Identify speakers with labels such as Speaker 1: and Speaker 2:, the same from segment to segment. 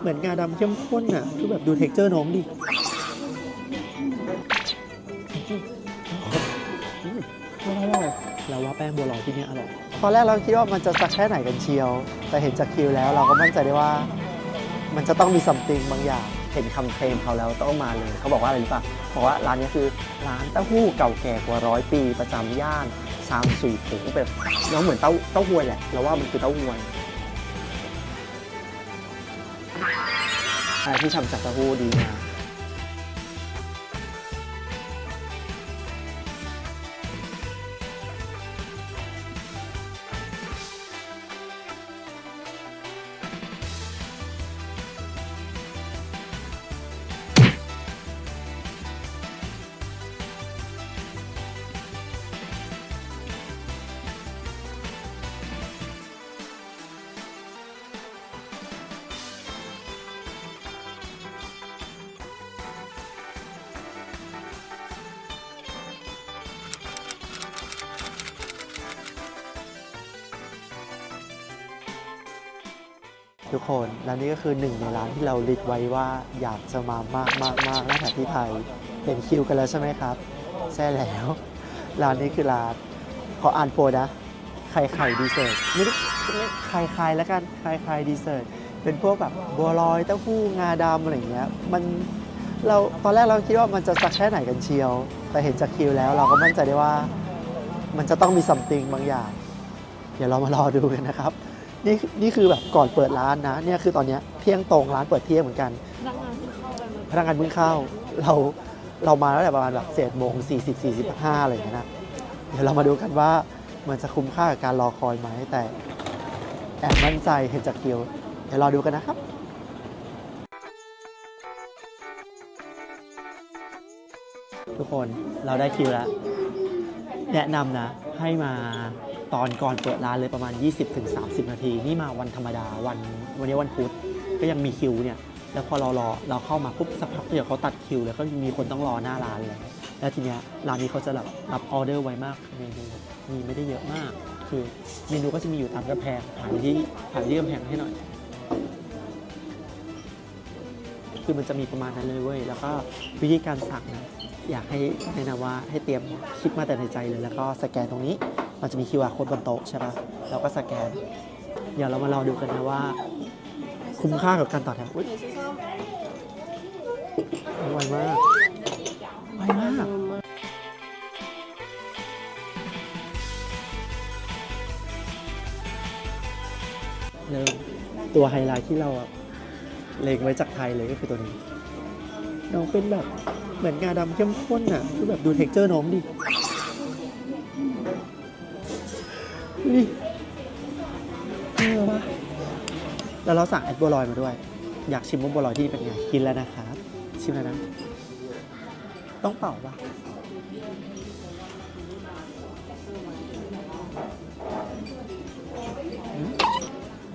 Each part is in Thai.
Speaker 1: เหมือนงาดำเข้มข้นอะ คือแบบดูเท็กเจอร์น้องดิเราว่าแป้งบัวลอยที่นี่อร่อย ตอนแรกเราคิดว่ามันจะสักแค่ไหนกันเชียว แต่เห็นจากคิวแล้วเราก็มั่นใจได้ว่า มันจะต้องมีซัมติงบางอย่าง
Speaker 2: เห็นคำเคลมเขาแล้วต้องมาเลย เขาบอกว่าอะไรรู้ป่ะบอกว่าร้านนี้คือร้านเต้าหู้เก่าแก่กว่าร้อยปีประจำย่านชามสุยผูแบบน้องเหมือนเต้าเต้าหวยแหละเราว่ามันคือเต้าหวย อะไรที่ทำจากเต้าหู้ดีงาม
Speaker 1: ทุกคนและนี่ก็คือหนึ่งในร้านที่เราลิสต์ไว้ว่าอยากจะมามากมากมากตั้งแต่ที่ไทยเห็นคิวกันแล้วใช่ไหมครับใช่แล้วร้านนี้คือร้านขออ่านโปรนะไข่ไข่ดีเซอร์ไม่ได้ไม่ไข่ไข่แล้วกันไข่ไข่ดีเซอร์เป็นพวกแบบบัวลอยเต้าหู้งาดำอะไรเงี้ยมันเราตอนแรกเราคิดว่ามันจะสักแค่ไหนกันเชียว แต่เห็นจากคิวแล้วเราก็มั่นใจได้ว่า มันจะต้องมีซัมติงบางอย่าง เดี๋ยวเรามารอดูกันนะครับ นี่นี่คือแบบก่อนเปิดร้านนะเนี่ยคือตอนเนี้ยเที่ยงตรงร้านเปิดเที่ยงเหมือนกัน
Speaker 3: พนักงานเพิ่งเข้าไปเมื่อ
Speaker 1: พนักงานเพิ่งเข้าเราเรามาแล้วแต่ประมาณแบบเศษโมง40 45อะไรอย่างเงี้ยนะเดี๋ยวเรามาดูกันว่ามันจะคุ้มค่ากับการรอคอยไหมแต่แอบมั่นใจเห็นจากคิวเดี๋ยวรอดูกันนะครับทุกคนเราได้คิวแล้ว แนะนำนะให้มา ตอนก่อนเปิดร้านเลยประมาณ 20-30 นาที นี่มาวันธรรมดาวันวันนี้วันพุธก็ยังมีคิวเนี่ย แล้วพอเรารอเราเข้ามาปุ๊บสักพักเดี๋ยวเขาตัดคิว แล้วก็มีคนต้องรอหน้าร้านเลยแล้วทีเนี้ยร้านนี้เขาจะแบบรับออเดอร์ไวมากเมนูมีไม่ได้เยอะมาก คือเมนูก็จะมีอยู่ตามกระแพงถ่ายที่ถ่ายที่กำแพงให้หน่อย คือมันจะมีประมาณนั้นเลยเว้ยแล้วก็วิธีการสั่งนะอยากให้แนะนำว่าให้เตรียมคิดมาแต่ในใจเลย แล้วก็สแกนตรงนี้ มันจะมี QR code บนโต๊ะใช่ปะเราก็สแกน เดี๋ยวเรามารอดูกันนะว่า คุ้มค่ากับการต่อแถวอุ๊ยไวมากไวมากเริ่มตัวไฮไลท์ที่เราเล็งไว้จากไทยเลยก็คือตัวนี้ น้องเป็นแบบเหมือนงาดำเข้มข้นอะคือแบบดูเท็กเจอร์น้องดิ นี่เออวะแล้วเราสั่งแอดบัวลอยมาด้วย อยากชิมว่าบัวลอยที่นี่เป็นไง กินแล้วนะครับ ชิมแล้วนะ ต้องเป่าปะ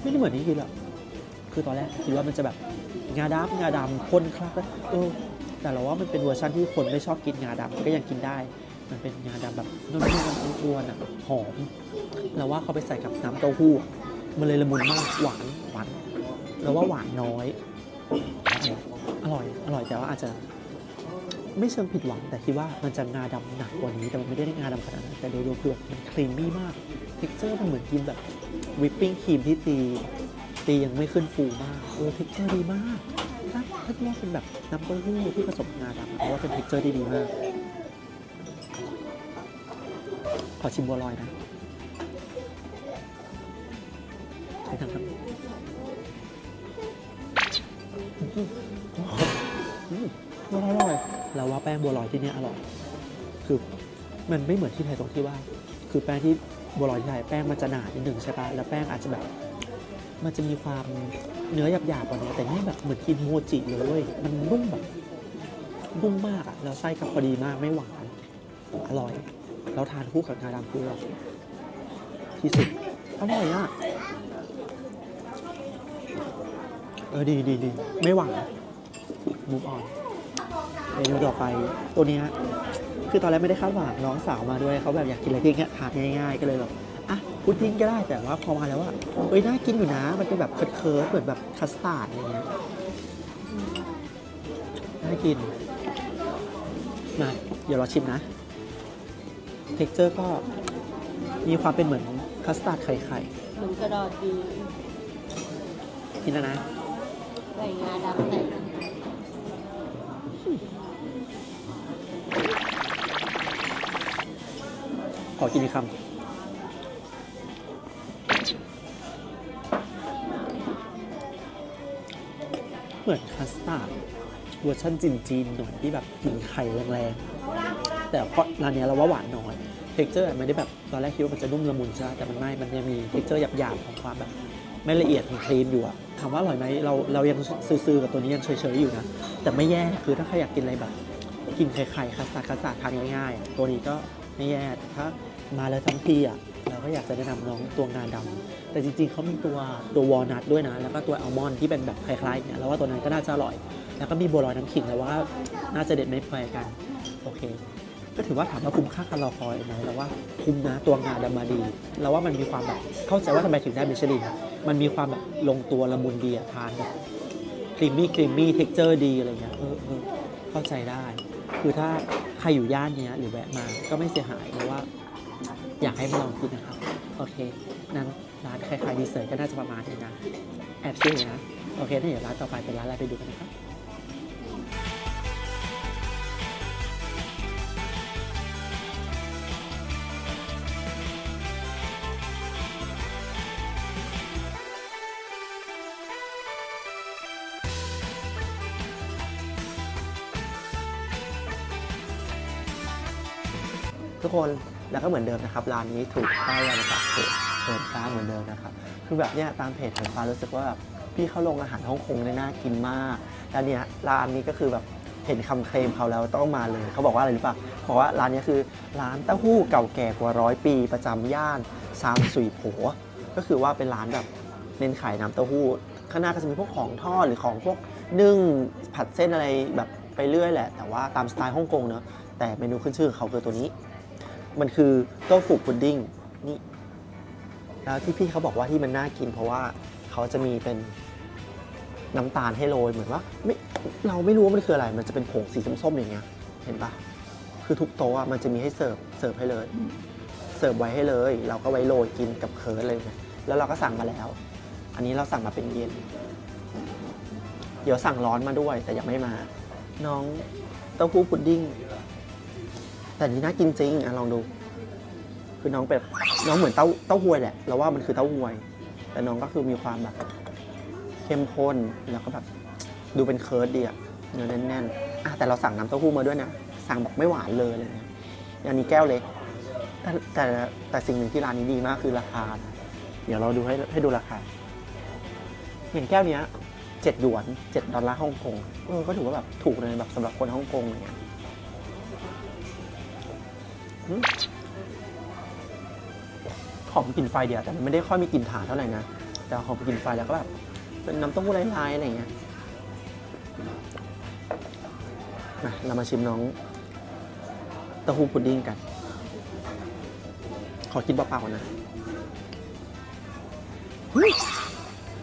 Speaker 1: ไม่ได้เหมือนที่คิดหรอกคือตอนแรกคิดว่ามันจะแบบงาดำงาดำข้นคลักเออแต่เราว่ามันเป็นเวอร์ชันที่คนไม่ชอบกินงาดำก็ยังกินได้ มันเป็นงาดำแบบนุ่มๆอ้วนๆอะหอมเราว่าเขาไปใส่กับน้ำเต้าหู้มันเลยละมุนมากหวานหวานเราว่าหวานน้อย อร่อยอร่อยแต่ว่าอาจจะไม่เชิงผิดหวัง แต่คิดว่ามันจะงาดำหนักกว่านี้แต่มันไม่ได้งาดำขนาดนั้นแต่โดยรวมคือมันครีมมี่มากเท็กเจอร์มันเหมือนกินแบบวิปปิ้งครีมที่ตีตียังไม่ขึ้นฟูมากเออเท็กเจอร์ดีมากถ้าถ้าคิดว่าเป็นแบบน้ำเต้าหู้ที่ผสมงาดำเพราะว่าเป็นเท็กเจอร์ที่ดีมาก อชิมบัวลอยนะใช้ทางครับอืมอืมบัวลอยอร่อยเราว่าแป้งบัวลอยที่นี่อร่อย คือมันไม่เหมือนที่ไทยตรงที่ว่า คือแป้งที่บัวลอยที่ไทยแป้งมันจะหนาหนึ่งใช่ปะแล้วแป้งอาจจะแบบ มันจะมีความเนื้อหยาบๆกว่านี้แต่นี่แบบเหมือนกินโมจิเลยเว้ยมันนุ่มแบบนุ่มมากอะแล้วไส้ก็พอดีมากไม่หวานอร่อย แล้วทานคู่กับงาดำคือแบบที่สุดอร่อยอะเออดีดีดีไม่หวานมูฟออนเมนูต่อไปตัวนี้คือตอนแรกไม่ได้คาดหวังน้องสาวมาด้วยเขาแบบอยากกินอะไรที่ทานง่าย ๆ ก็เลยแบบ
Speaker 4: อะพุดดิ้งก็ได้แต่ว่าพอมาแล้วว่าเอ้ยน่ากินอยู่นะ มันเป็นแบบเคิร์ดๆเหมือนแบบคัสตาร์ดอะไรเงี้ยน่ากินมาเดี๋ยวเราชิมนะ เท็กเจอร์ก็มีความเป็นเหมือนคัสตาร์ดไข่
Speaker 5: เหมือนกระดอดดี
Speaker 4: ๆกินแล้วนะ
Speaker 5: ใส่งาดำใส่
Speaker 4: ขอกินอีกคำเหมือนคัสตาร์ดเวอร์ชันจีนๆหน่อยที่แบบกลินไข่แรงๆ แต่เพราะร้านเนี้ยเราว่าหวานน้อย เท็กเจอร์ไม่ได้แบบตอนแรกคิดว่ามันจะนุ่มละมุนใช่ไหมแต่มันไม่มันยังมีเท็กเจอร์หยาบๆของความแบบไม่ละเอียดของครีมอยู่อะถามว่าอร่อยไหมเราเรายังซื้อๆกับตัวนี้ยังเฉยๆอยู่นะแต่ไม่แย่คือถ้าใครอยากกินอะไรแบบกินไข่ๆคัสตาร์ดคัสตาร์ดทานง่ายๆ ตัวนี้ก็ไม่แย่แต่ถ้ามาแล้วทั้งทีอะเราก็อยากจะแนะนำน้องตัวงานดำแต่จริงๆเขามีตัวตัววอลนัทด้วยนะ แล้วก็ตัวอัลมอนด์ที่เป็นแบบคล้ายๆเนี่ยแล้วว่าตัวนั้นก็น่าจะอร่อย แล้วก็มีบัวลอยน้ำขิงแล้วว่าน่าจะเด็ดไม่แพ้กัน โอเค ก็ถือว่าถามว่าคุ้มค่าการรอคอยไหมเราว่าคุ้มนะตัวงานดำมาดีเราว่ามันมีความแบบเข้าใจว่าทำไมถึงได้มิชลินมันมีความแบบลงตัวละมุนดีอะทานแบบครีมมี่ครีมมี่เท็กเจอร์ดีอะไรเงี้ยเออเออเข้าใจได้ คือถ้าใครอยู่ย่านเนี้ยหรือแวะมาก็ไม่เสียหายเพราะว่า อยากให้มาลองกินนะครับ โอเค นั้นร้านคล้ายๆดีเซอร์ก็น่าจะประมาณนี้นะแอบชื่อนะ โอเคถ้าเดี๋ยวร้านต่อไปเป็นร้านอะไรไปดูกันนะครับ
Speaker 1: คนแล้วก็เหมือนเดิมนะครับร้านนี้ถูกป้ายยามาจากเพจเปิดฟ้าเหมือนเดิมนะครับคือแบบเนี้ยตามเพจเปิดฟ้ารู้สึกว่าแบบพี่เขาลงอาหารฮ่องกงได้น่ากินมากแล้วเนี้ยร้านนี้ก็คือแบบเห็นคำเคลมเขาแล้วต้องมาเลย เขาบอกว่าอะไรหรือเปล่าบอกว่าร้านนี้คือร้านเต้าหู้เก่าแก่กว่าร้อยปีประจำย่านซามสุยโผก็คือว่าเป็นร้านแบบเน้นขายน้ำเต้าหู้ข้างหน้าก็จะมีพวกของทอดหรือของพวกนึ่งผัดเส้นอะไรแบบไปเรื่อยแหละ แต่ว่าตามสไตล์ฮ่องกงเนอะแต่เมนูขึ้นชื่อของเขาคือตัวนี้ มันคือต้ฟูพุดดิ้งนี่แล้วที่พี่เขาบอกว่าที่มันน่ากินเพราะว่าเขาจะมีเป็นน้ำตาลให้โรยเหมือนว่าไม่เราไม่รู้ว่ามันคืออะไร มันจะเป็นผงสีส้มๆอย่างเงี้ย เห็นปะคือทุกโต๊ะอะมันจะมีให้เสิร์ฟเสิร์ฟให้เลย เสิร์ฟไว้ให้เลย เราก็ไว้โรยกินกับเคิร์ดเลยนะแล้วเราก็สั่งมาแล้ว อันนี้เราสั่งมาเป็นเย็น เดี๋ยวสั่งร้อนมาด้วยแต่ยังไม่มา น้องเต้าหู้พุดดิ้ง แต่อันนี้น่ากินจริงอะลองดู คือน้องแบบน้องเหมือนเต้าเต้าหวยแหละเราว่ามันคือเต้าหวย แต่น้องก็คือมีความแบบเข้มข้นแล้วก็แบบดูเป็นเคิร์ดดีอะเนื้อแน่นๆอะแต่เราสั่งน้ำเต้าหู้มาด้วยนะสั่งแบบไม่หวานเลยอะไรเงี้ยอันนี้แก้วเล็กแต่แต่แต่สิ่งหนึ่งที่ร้านนี้ดีมากคือราคา เดี๋ยวเราดูให้ให้ดูราคาอย่างแก้วเนี้ยเจ็ดหยวนเจ็ดดอลลาร์ฮ่องกงเออก็ถือว่าแบบถูกเลยแบบสำหรับคนฮ่องกงอะไรเงี้ย หอมกลิ่นไฟเดียวแต่มันไม่ได้ค่อยมีกลิ่นถ่านเท่าไหร่นะ แต่หอมกลิ่นไฟแล้วก็แบบเป็นน้ำเต้าหู้ลายๆอะไรเงี้ยมาเรามาชิมน้องเต้าหู้พุดดิ้งกัน ขอกินเปล่าๆนะ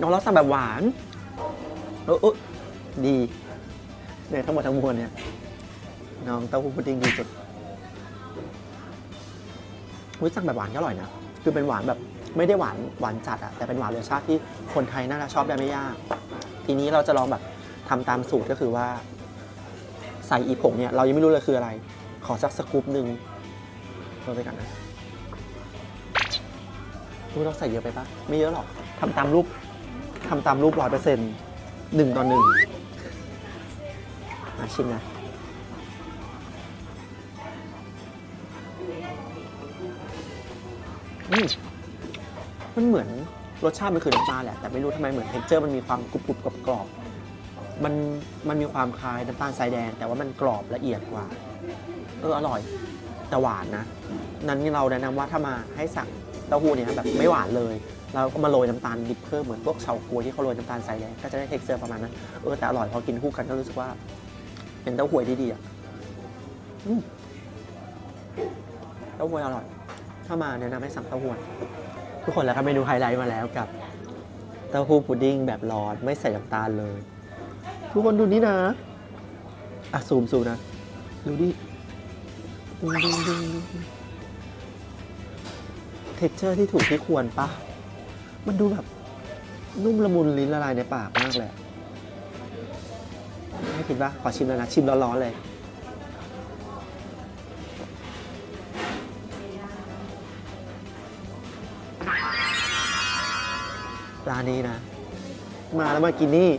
Speaker 1: น้องเราสั่งแบบหวานเออเออดีเนี่ยทั้งหมดทั้งมวลเนี่ยน้องเต้าหู้พุดดิ้งดีสุด อุ้ยสั่งแบบหวานก็อร่อยนะ คือเป็นหวานแบบไม่ได้หวานหวานจัดอะแต่เป็นหวานรสชาติที่คนไทยน่าจะชอบได้ไม่ยาก ทีนี้เราจะลองแบบทำตามสูตรก็คือว่า ใส่อีผงเนี่ยเรายังไม่รู้เลยคืออะไร ขอสักสกู๊ปหนึ่งโรยไปกันนะรู้เราใส่เยอะไปปะไม่เยอะหรอกทำตามรูปทำตามรูปร้อยเปอร์เซ็นต์หนึ่งต่อหนึ่งมาชิมนะ อืมมันเหมือนรสชาติมันคือน้ำตาลแหละ แต่ไม่รู้ทำไมเหมือนเท็กเจอร์มันมีความกรุบกรุบกรอบกรอบๆมันมันมีความคล้ายน้ำตาลทรายแดง แต่ว่ามันกรอบละเอียดกว่า เอออร่อย แต่หวานนะ นั้นเราแนะนำว่าถ้ามาให้สั่งเต้าหู้เนี่ยแบบไม่หวานเลยเราก็มาโรยน้ำตาลดิบเพิ่มเหมือนพวกเฉาก๊วยที่เขาโรยน้ำตาลทรายแดงก็จะได้เท็กเจอร์ประมาณนั้นเออแต่อร่อยพอกินคู่กันก็รู้สึกว่า เป็นเต้าหวยที่ดีอะอืมเต้าหวยอร่อย เข้ามาแนะนำให้สั่งเต้าหู้ทุกคนแล้วก็เมนูไฮไลท์มาแล้วกับเต้าหู้พุดดิ้งแบบร้อนไม่ใส่น้ำตาลเลย ทุกคนดูนี่นะอะซูมซูมนะ ดูดิดึงดึงดึงเท็กเจอร์ที่ถูกที่ควรปะมันดูแบบนุ่มละมุนลิ้นละลายในปากมากเลยไม่คิดปะขอชิมแล้วนะ ชิมร้อนๆเลย ร้านนี้นะ มาแล้วมากินนี่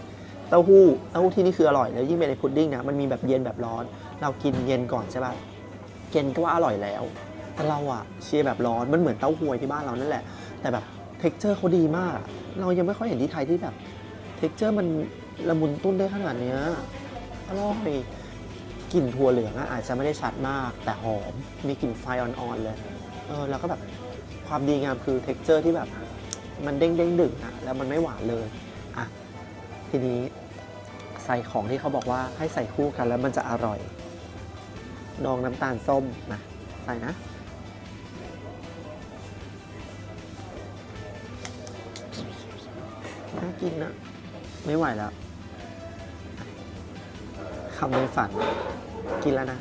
Speaker 1: เต้าหู้เต้าหู้ที่นี่คืออร่อยแล้วยิ่งเป็นในพุดดิ้งนะมันมีแบบเย็นแบบร้อน เรากินเย็นก่อนใช่ป่ะเย็นก็ว่าอร่อยแล้ว แต่เราอะเชียร์แบบร้อนมันเหมือนเต้าหวยที่บ้านเรานั่นแหละ แต่แบบเท็กเจอร์เขาดีมาก เรายังไม่ค่อยเห็นที่ไทยที่แบบเท็กเจอร์มันละมุนตุ้นได้ขนาดเนี้ยอร่อยกลิ่นถั่วเหลืองอะอาจจะไม่ได้ชัดมาก แต่หอมมีกลิ่นไฟอ่อนๆเลยเออแล้วก็แบบความดีงามคือเท็กเจอร์ที่แบบ มันเด้งเด้งดึงอะแล้วมันไม่หวานเลยอะทีนี้ใส่ของที่เขาบอกว่าให้ใส่คู่กันแล้วมันจะอร่อยดองน้ำตาลส้มนะใส่นะ น่ากินนะ ไม่ไหวแล้วคำในฝัน กินแล้วนะ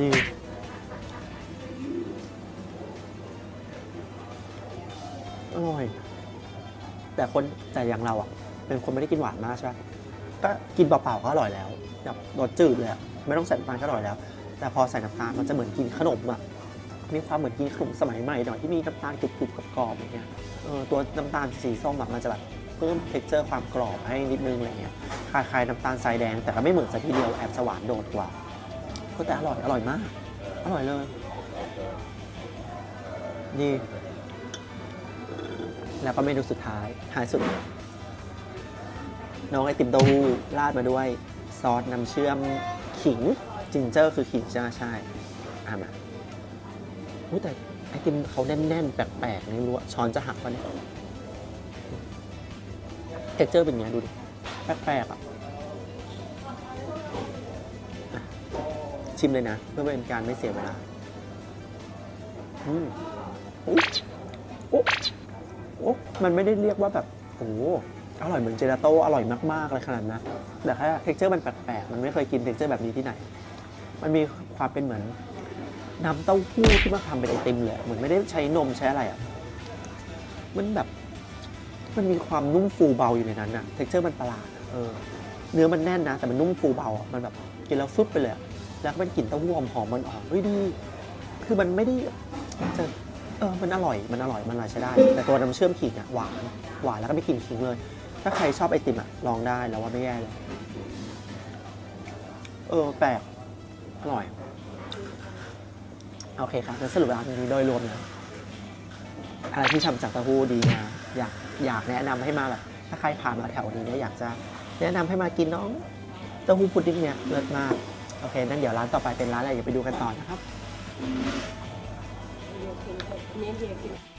Speaker 1: ดี แต่คนแต่อย่างเราอะเป็นคนไม่ได้กินหวานมากใช่ไหมก็กินเปล่าๆก็อร่อยแล้วแบบรสจืดเลยอะไม่ต้องใส่น้ำตาลก็อร่อยแล้ว แต่พอใส่น้ำตาลมันจะเหมือนกินขนมอะมีความเหมือนกินขนมสมัยใหม่หน่อยที่มีน้ำตาลกรุบๆกรอบๆอย่างเงี้ยเออตัวน้ำตาลสีส้มแบบมันจะแบบเพิ่มเท็กเจอร์ความกรอบให้นิดนึงอะไรเงี้ยคล้ายๆน้ำตาลทรายแดง แต่ก็ไม่เหมือนซะทีเดียวแอบจะหวานโดดกว่าก็แต่อร่อยอร่อยมากอร่อยเลยดี แล้วก็เมนูสุดท้ายท้ายสุด น้องไอติมเต้าหู้ราดมาด้วยซอสน้ำเชื่อมขิงจินเจอร์คือขิงใช่ไหมใช่อะมาอุ๊ยแต่ไอติมเขาแน่นๆ แปลกๆนี่รู้ช้อนจะหักปะเนี่ยเท็กเจอร์เป็นไงดูดิ แปลกๆอะชิมเลยนะ เพื่อเป็นการไม่เสียเวลาอืมอุ๊ยโอ้โอ้ มันไม่ได้เรียกว่าแบบโอ้โหอร่อยเหมือนเจลาโต้อร่อยมากๆเลยขนาดนั้นแต่แค่เท็กเจอร์มันแปลกๆมันไม่เคยกินเท็กเจอร์แบบนี้ที่ไหน มันมีความเป็นเหมือนน้ำเต้าหู้ที่มาทำเป็นไอติมเลยเหมือนไม่ได้ใช้นมใช้อะไรอะมันแบบมันมีความนุ่มฟูเบาอยู่ในนั้นอะเท็กเจอร์มันประหลาดเออเนื้อมันแน่นนะ แต่มันนุ่มฟูเบาอะมันแบบกินแล้วฟึบไปเลย แล้วก็เป็นกลิ่นเต้าหู้หอมๆมันออกเฮ้ยดี คือมันไม่ได้จะ เออมันอร่อยมันอร่อยมันอร่อยใช้ได้ แต่ตัวน้ำเชื่อมขิงอะหวานหวานแล้วก็ไม่กลิ่นขิงเลย ถ้าใครชอบไอติมอะลองได้แล้วว่าไม่แย่เลยเออแปลกอร่อยโอเคครับงั้นสรุปแล้วนี้โดยรวมนะอะไรที่ทำจากเต้าหู้ดีนะอยากอยากแนะนำให้มาแบบถ้าใครผ่านมาแถวนี้เนี่ยอยากจะแนะนำให้มากินน้องเต้าหู้พุดดิ้งเนี่ยเลิศมาก โอเค นั่นเดี๋ยวร้านต่อไปเป็นร้านอะไรเดี๋ยวไปดูกันต่อนะครับ
Speaker 5: เฮียกินเนี่ยเฮียกิน